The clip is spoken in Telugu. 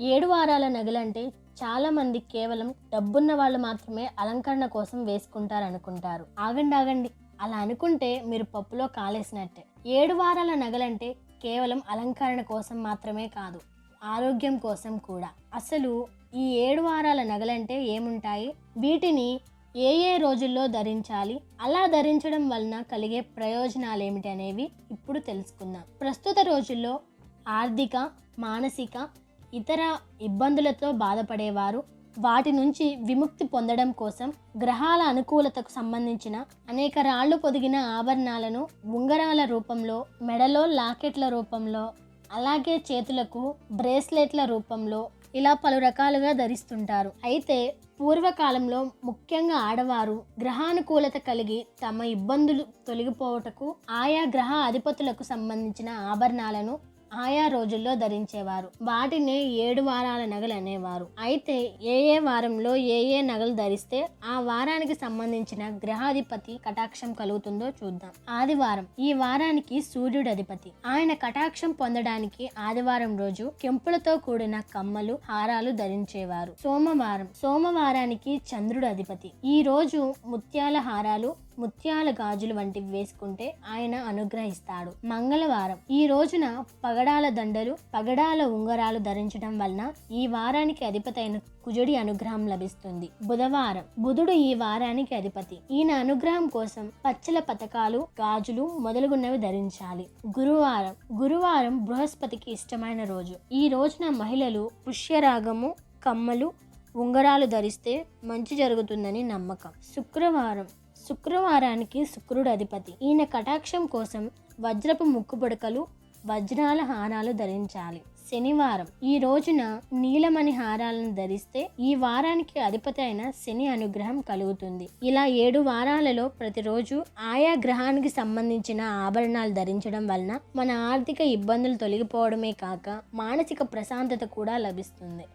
ఏడు వారాల నగలంటే చాలామంది కేవలం డబ్బున్న వాళ్ళు మాత్రమే అలంకరణ కోసం వేసుకుంటారు అనుకుంటారు ఆగండి ఆగండి. అలా అనుకుంటే మీరు పప్పులో కాలేసినట్టే. ఏడు వారాల నగలంటే కేవలం అలంకరణ కోసం మాత్రమే కాదు ఆరోగ్యం కోసం కూడా. అసలు ఈ ఏడు వారాల నగలంటే ఏముంటాయి? వీటిని ఏ ఏ రోజుల్లో ధరించాలి? అలా ధరించడం వలన కలిగే ప్రయోజనాలు ఏమిటి అనేవి ఇప్పుడు తెలుసుకుందాం. ప్రస్తుత రోజుల్లో ఆర్థిక మానసిక ఇతర ఇబ్బందులతో బాధపడేవారు. వాటి నుంచి విముక్తి పొందడం కోసం గ్రహాల అనుకూలతకు సంబంధించిన అనేక రాళ్ళు పొదిగిన ఆభరణాలను ఉంగరాల రూపంలో మెడలో లాకెట్ల రూపంలో అలాగే చేతులకు బ్రేస్లెట్ల రూపంలో ఇలా పలు రకాలుగా ధరిస్తుంటారు. అయితే పూర్వకాలంలో ముఖ్యంగా ఆడవారు గ్రహానుకూలత కలిగి తమ ఇబ్బందులు తొలగిపోవటకు ఆయా గ్రహ అధిపతులకు సంబంధించిన ఆభరణాలను ఆయా రోజుల్లో ధరించేవారు. వాటినే ఏడు వారాల నగలు అనేవారు. అయితే ఏ ఏ వారంలో ఏ ఏ నగలు ధరిస్తే ఆ వారానికి సంబంధించిన గ్రహాధిపతి కటాక్షం కలుగుతుందో చూద్దాం. ఆదివారం. ఈ వారానికి సూర్యుడు అధిపతి ఆయన కటాక్షం పొందడానికి ఆదివారం రోజు కెంపులతో కూడిన కమ్మలు హారాలు ధరించేవారు. సోమవారం. సోమవారానికి చంద్రుడు అధిపతి ఈ రోజు ముత్యాల హారాలు ముత్యాల గాజులు వంటివి వేసుకుంటే ఆయన అనుగ్రహిస్తాడు. మంగళవారం. ఈ రోజున పగ పగడాల దండలు పగడాల ఉంగరాలు ధరించడం వలన ఈ వారానికి అధిపతైన కుజుడి అనుగ్రహం లభిస్తుంది. బుధవారం బుధుడు ఈ వారానికి అధిపతి. ఈయన అనుగ్రహం కోసం పచ్చల పథకాలు గాజులు మొదలుగున్నవి ధరించాలి. గురువారం గురువారం బృహస్పతికి ఇష్టమైన రోజు. ఈ రోజున మహిళలు పుష్యరాగము కమ్మలు ఉంగరాలు ధరిస్తే మంచి జరుగుతుందని నమ్మకం. శుక్రవారం శుక్రవారానికి శుక్రుడు అధిపతి. ఈయన కటాక్షం కోసం వజ్రపు ముక్కుబుడకలు వజ్రాల హారాలు ధరించాలి. శనివారం ఈ రోజున నీలమణి హారాలను ధరిస్తే ఈ వారానికి అధిపతి అయిన శని అనుగ్రహం కలుగుతుంది. ఇలా ఏడు వారాలలో ప్రతిరోజు ఆయా గ్రహానికి సంబంధించిన ఆభరణాలు ధరించడం వలన మన ఆర్థిక ఇబ్బందులు తొలగిపోవడమే కాక మానసిక ప్రశాంతత కూడా లభిస్తుంది.